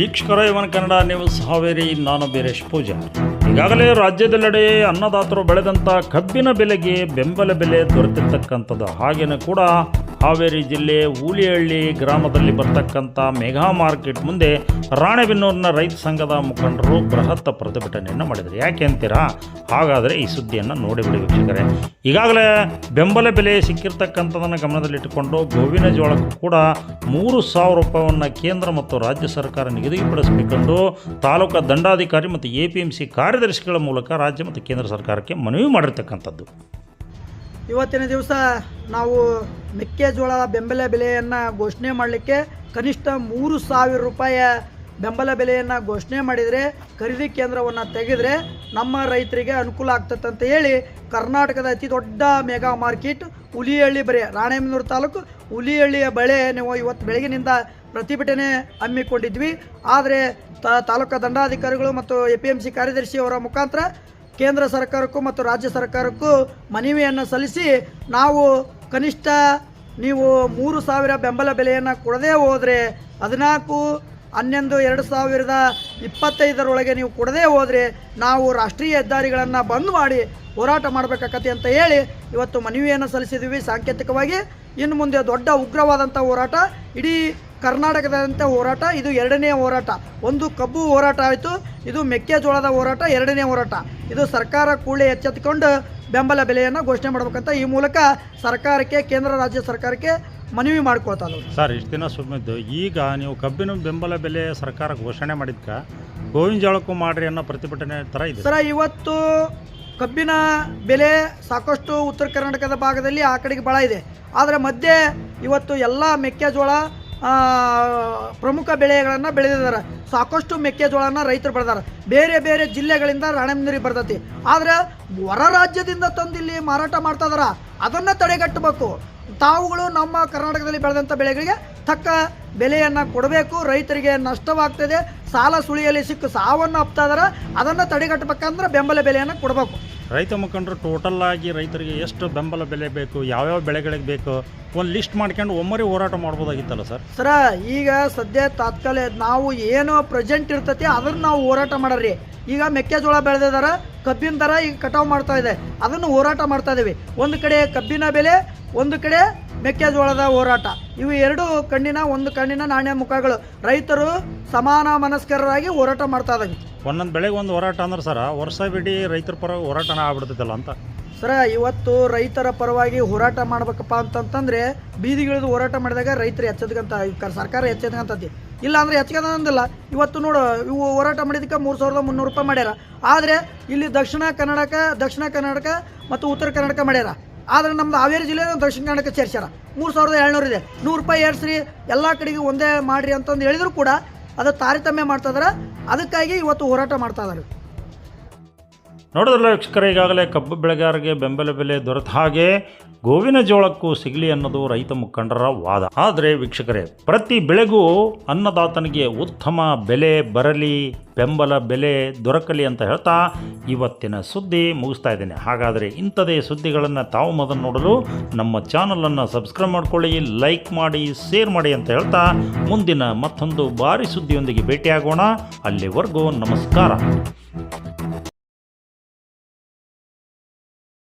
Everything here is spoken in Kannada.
ವೀಕ್ಷಕರ ಇವನ್ ಕನ್ನಡ ನ್ಯೂಸ್ ಹಾವೇರಿ, ನಾನು ಬೀರೇಶ್ ಪೂಜಾ. ಈಗಾಗಲೇ ರಾಜ್ಯದೆಲ್ಲೆಡೆ ಅನ್ನದಾತರು ಬೆಳೆದಂಥ ಕಬ್ಬಿನ ಬೆಲೆಗೆ ಬೆಂಬಲ ಬೆಲೆ ದೊರೆತಿರ್ತಕ್ಕಂಥದ್ದು. ಹಾಗೇನೂ ಕೂಡ ಹಾವೇರಿ ಜಿಲ್ಲೆ ಹೂಳಿಹಳ್ಳಿ ಗ್ರಾಮದಲ್ಲಿ ಬರ್ತಕ್ಕಂಥ ಮೆಗಾ ಮಾರ್ಕೆಟ್ ಮುಂದೆ ರಾಣೆಬೆನ್ನೂರಿನ ರೈತ ಸಂಘದ ಮುಖಂಡರು ಬೃಹತ್ ಪ್ರತಿಭಟನೆಯನ್ನು ಮಾಡಿದರು. ಯಾಕೆ ಅಂತೀರಾ? ಹಾಗಾದರೆ ಈ ಸುದ್ದಿಯನ್ನು ನೋಡಿಬಿಡಿ ವೀಕ್ಷಕರೇ. ಈಗಾಗಲೇ ಬೆಂಬಲ ಬೆಲೆ ಸಿಕ್ಕಿರ್ತಕ್ಕಂಥದ್ದನ್ನು ಗಮನದಲ್ಲಿಟ್ಟುಕೊಂಡು ಗೋವಿನ ಜೋಳಕ್ಕೂ ಕೂಡ ಮೂರು ಸಾವಿರ ರೂಪಾಯಿಯನ್ನು ಕೇಂದ್ರ ಮತ್ತು ರಾಜ್ಯ ಸರ್ಕಾರ ನಿಗದಿಪಡಿಸಬೇಕೆಂದು ತಾಲೂಕಾ ದಂಡಾಧಿಕಾರಿ ಮತ್ತು ಎ ಪಿ ಎಂ ಸಿ ಕಾರ್ಯದರ್ಶಿಗಳ ಮೂಲಕ ರಾಜ್ಯ ಮತ್ತು ಕೇಂದ್ರ ಸರ್ಕಾರಕ್ಕೆ ಮನವಿ ಮಾಡಿರ್ತಕ್ಕಂಥದ್ದು. ಇವತ್ತಿನ ದಿವಸ ನಾವು ಮೆಕ್ಕೆಜೋಳ ಬೆಂಬಲ ಬೆಲೆಯನ್ನು ಘೋಷಣೆ ಮಾಡಲಿಕ್ಕೆ ಕನಿಷ್ಠ ಮೂರು ಸಾವಿರ ರೂಪಾಯಿ ಬೆಂಬಲ ಬೆಲೆಯನ್ನು ಘೋಷಣೆ ಮಾಡಿದರೆ, ಖರೀದಿ ಕೇಂದ್ರವನ್ನು ತೆಗೆದರೆ ನಮ್ಮ ರೈತರಿಗೆ ಅನುಕೂಲ ಆಗ್ತದೆ ಅಂತ ಹೇಳಿ ಕರ್ನಾಟಕದ ಅತಿ ದೊಡ್ಡ ಮೆಗಾ ಮಾರ್ಕೆಟ್ ಹುಲಿಹಳ್ಳಿ ಬರೆ, ರಾಣೆಬೆನ್ನೂರು ತಾಲೂಕು ಹುಲಿಹಳ್ಳಿಯ ಬಳೆ ನೀವು ಇವತ್ತು ಬೆಳಗಿನಿಂದ ಪ್ರತಿಭಟನೆ ಹಮ್ಮಿಕೊಂಡಿದ್ವಿ. ಆದರೆ ತಾಲೂಕು ದಂಡಾಧಿಕಾರಿಗಳು ಮತ್ತು ಎ ಪಿ ಎಂ ಸಿ ಕಾರ್ಯದರ್ಶಿಯವರ ಮುಖಾಂತರ ಕೇಂದ್ರ ಸರ್ಕಾರಕ್ಕೂ ಮತ್ತು ರಾಜ್ಯ ಸರ್ಕಾರಕ್ಕೂ ಮನವಿಯನ್ನು ಸಲ್ಲಿಸಿ ನಾವು ಕನಿಷ್ಠ ನೀವು ಮೂರು ಸಾವಿರ ಬೆಂಬಲ ಬೆಲೆಯನ್ನು ಕೊಡದೇ ಹೋದರೆ ಹದಿನಾಲ್ಕು ಹನ್ನೊಂದು, ಎರಡು ಸಾವಿರದ ಇಪ್ಪತ್ತೈದರೊಳಗೆ ನೀವು ಕೊಡದೇ ಹೋದರೆ ನಾವು ರಾಷ್ಟ್ರೀಯ ಹೆದ್ದಾರಿಗಳನ್ನು ಬಂದ್ ಮಾಡಿ ಹೋರಾಟ ಮಾಡಬೇಕಾಗತ್ತೆ ಅಂತ ಹೇಳಿ ಇವತ್ತು ಮನವಿಯನ್ನು ಸಲ್ಲಿಸಿದ್ದೀವಿ ಸಾಂಕೇತಿಕವಾಗಿ ಇನ್ನು ಮುಂದೆ ದೊಡ್ಡ ಉಗ್ರವಾದಂಥ ಹೋರಾಟ, ಇಡೀ ಕರ್ನಾಟಕದಂಥ ಹೋರಾಟ, ಇದು ಎರಡನೇ ಹೋರಾಟ. ಒಂದು ಕಬ್ಬು ಹೋರಾಟ ಆಯಿತು, ಇದು ಮೆಕ್ಕೆಜೋಳದ ಹೋರಾಟ, ಎರಡನೇ ಹೋರಾಟ. ಇದು ಸರ್ಕಾರ ಕೂಡಲೇ ಎಚ್ಚೆತ್ತುಕೊಂಡು ಬೆಂಬಲ ಬೆಲೆಯನ್ನು ಘೋಷಣೆ ಮಾಡಬೇಕಂತ ಈ ಮೂಲಕ ಸರ್ಕಾರಕ್ಕೆ ಕೇಂದ್ರ ರಾಜ್ಯ ಸರ್ಕಾರಕ್ಕೆ ಮನವಿ ಮಾಡ್ಕೊಳ್ತಾ ಸರ್ ಇಷ್ಟು ದಿನ ಸುಮ್ಮಿದ್ದು ಈಗ ನೀವು ಕಬ್ಬಿನ ಬೆಂಬಲ ಬೆಲೆ ಸರ್ಕಾರ ಘೋಷಣೆ ಮಾಡಿದ್ಕ ಗೋವಿನ ಜೋಳಕ್ಕೂ ಮಾಡ್ರಿ ಅನ್ನೋ ಪ್ರತಿಭಟನೆ ಥರ ಇದೆ. ಸರ್ ಇವತ್ತು ಕಬ್ಬಿನ ಬೆಲೆ ಸಾಕಷ್ಟು ಉತ್ತರ ಕರ್ನಾಟಕದ ಭಾಗದಲ್ಲಿ ಆ ಕಡೆಗೆ ಭಾಳ ಇದೆ. ಆದರೆ ಮಧ್ಯೆ ಇವತ್ತು ಎಲ್ಲ ಮೆಕ್ಕೆಜೋಳ ಪ್ರಮುಖ ಬೆಳೆಗಳನ್ನು ಬೆಳೆದಿದ್ದಾರೆ. ಸಾಕಷ್ಟು ಮೆಕ್ಕೆಜೋಳನ ರೈತರು ಬೆಳೆದಾರೆ. ಬೇರೆ ಬೇರೆ ಜಿಲ್ಲೆಗಳಿಂದ ರಾಣೆಬೆನ್ನೂರಿಗೆ ಬರ್ತೈತಿ. ಆದರೆ ಹೊರ ರಾಜ್ಯದಿಂದ ತಂದು ಇಲ್ಲಿ ಮಾರಾಟ ಮಾಡ್ತಾ ಇದಾರ. ಅದನ್ನು ತಡೆಗಟ್ಟಬೇಕು. ತಾವುಗಳು ನಮ್ಮ ಕರ್ನಾಟಕದಲ್ಲಿ ಬೆಳೆದಂಥ ಬೆಳೆಗಳಿಗೆ ತಕ್ಕ ಬೆಲೆಯನ್ನು ಕೊಡಬೇಕು. ರೈತರಿಗೆ ನಷ್ಟವಾಗ್ತದೆ. ಸಾಲ ಸುಳಿಯಲ್ಲಿ ಸಿಕ್ಕು ಸಾವನ್ನು ಅಪ್ತಾ ಇದಾರೆ. ಅದನ್ನು ತಡೆಗಟ್ಟಬೇಕಂದ್ರೆ ಬೆಂಬಲ ಬೆಲೆಯನ್ನು ಕೊಡಬೇಕು. ರೈತ ಮುಖಂಡರು ಟೋಟಲ್ ಆಗಿ ರೈತರಿಗೆ ಎಷ್ಟು ಬೆಂಬಲ ಬೆಲೆ ಬೇಕು, ಯಾವ್ಯಾವ ಬೆಳೆಗಳಿಗೆ ಬೇಕು, ಒಂದು ಲಿಸ್ಟ್ ಮಾಡ್ಕೊಂಡು ಒಮ್ಮರಿ ಹೋರಾಟ ಮಾಡ್ಬೋದಾಗಿತ್ತಲ್ಲ ಸರ್? ಸರ, ಈಗ ಸದ್ಯ ತಾತ್ಕಾಲ ನಾವು ಏನು ಪ್ರೆಸೆಂಟ್ ಇರ್ತತಿ, ಅದನ್ನ ನಾವು ಹೋರಾಟ ಮಾಡರಿ. ಈಗ ಮೆಕ್ಕೆಜೋಳ ಬೆಳೆದಿದಾರ ಕಬ್ಬಿನ ದರ ಈಗ ಕಟಾವು ಮಾಡ್ತಾ ಇದೆ. ಅದನ್ನು ಹೋರಾಟ ಮಾಡ್ತಾ ಇದೀವಿ. ಒಂದು ಕಡೆ ಕಬ್ಬಿನ ಬೆಲೆ, ಒಂದು ಕಡೆ ಮೆಕ್ಕೆಜೋಳದ ಹೋರಾಟ. ಇವು ಎರಡು ಕಣ್ಣಿನ ಒಂದು ಕಣ್ಣಿನ ನಾಣ್ಯ ಮುಖಗಳು. ರೈತರು ಸಮಾನ ಮನಸ್ಕರರಾಗಿ ಹೋರಾಟ ಮಾಡ್ತಾ ಇದ್ದಂಗೆ ಒಂದೊಂದು ಬೆಳೆಗೆ ಒಂದು ಹೋರಾಟ ಅಂದ್ರೆ ಸರ ಬಿಡಿ ರೈತರ ಪರ ಹೋರಾಟನ ಆಗ್ಬಿಡ್ತೈತಲ್ಲ ಅಂತ. ಸರ ಇವತ್ತು ರೈತರ ಪರವಾಗಿ ಹೋರಾಟ ಮಾಡ್ಬೇಕಪ್ಪ ಅಂತಂತಂದ್ರೆ ಬೀದಿಗಿಳಿದು ಹೋರಾಟ ಮಾಡಿದಾಗ ರೈತರು ಎಚ್ಚೆತ್ಕಂತ ಸರ್ಕಾರ ಎಚ್ಚೆತ್ಕಂತತಿ. ಇಲ್ಲ ಅಂದ್ರೆ ಎಚ್ಚೆತ್ಕಂದಿಲ್ಲ ಇವತ್ತು ನೋಡು ಇವು ಹೋರಾಟ ಮಾಡಿದಕ್ಕೆ ಮೂರು ಸಾವಿರದ ಮುನ್ನೂರು ರೂಪಾಯಿ ಮಾಡ್ಯಾರ. ಆದರೆ ಇಲ್ಲಿ ದಕ್ಷಿಣ ಕನ್ನಡಕ ದಕ್ಷಿಣ ಕರ್ನಾಟಕ ಮತ್ತು ಉತ್ತರ ಕರ್ನಾಟಕ ಮಾಡ್ಯಾರ. ಆದರೆ ನಮ್ಮ ಹಾವೇರಿ ಜಿಲ್ಲೆ ದಕ್ಷಿಣ ಕನ್ನಡಕ್ಕೆ ಸೇರ್ಸ್ಯಾರ. ಮೂರು ಸಾವಿರದ ಏಳ್ನೂರು ಇದೆ. ನೂರು ರೂಪಾಯಿ ಏರ್ಸ್ರಿ, ಎಲ್ಲ ಕಡೆಗೆ ಒಂದೇ ಮಾಡಿರಿ ಅಂತಂದು ಹೇಳಿದರೂ ಕೂಡ ಅದು ತಾರತಮ್ಯ ಮಾಡ್ತಾ ಅದಕ್ಕಾಗಿ ಇವತ್ತು ಹೋರಾಟ ಮಾಡ್ತಾ ಇದ್ದಾರೆ ನೋಡಿದ್ರಲ್ಲ ವೀಕ್ಷಕರೇ, ಈಗಾಗಲೇ ಕಬ್ಬು ಬೆಳೆಗಾರರಿಗೆ ಬೆಂಬಲ ಬೆಲೆ ದೊರೆತ ಹಾಗೆ ಗೋವಿನ ಜೋಳಕ್ಕೂ ಸಿಗಲಿ ಅನ್ನೋದು ರೈತ ಮುಖಂಡರ ವಾದ. ಆದರೆ ವೀಕ್ಷಕರೇ, ಪ್ರತಿ ಬೆಳೆಗೂ ಅನ್ನದಾತನಿಗೆ ಉತ್ತಮ ಬೆಲೆ ಬರಲಿ, ಬೆಂಬಲ ಬೆಲೆ ದೊರಕಲಿ ಅಂತ ಹೇಳ್ತಾ ಇವತ್ತಿನ ಸುದ್ದಿ ಮುಗಿಸ್ತಾ ಇದ್ದೇನೆ. ಹಾಗಾದರೆ ಇಂಥದೇ ಸುದ್ದಿಗಳನ್ನು ತಾವು ಮೊದಲು ನೋಡಲು ನಮ್ಮ ಚಾನಲನ್ನು ಸಬ್ಸ್ಕ್ರೈಬ್ ಮಾಡ್ಕೊಳ್ಳಿ ಲೈಕ್ ಮಾಡಿ ಶೇರ್ ಮಾಡಿ ಅಂತ ಹೇಳ್ತಾ ಮುಂದಿನ ಮತ್ತೊಂದು ಭಾರಿ ಸುದ್ದಿಯೊಂದಿಗೆ ಭೇಟಿಯಾಗೋಣ. ಅಲ್ಲಿವರೆಗೂ ನಮಸ್ಕಾರ.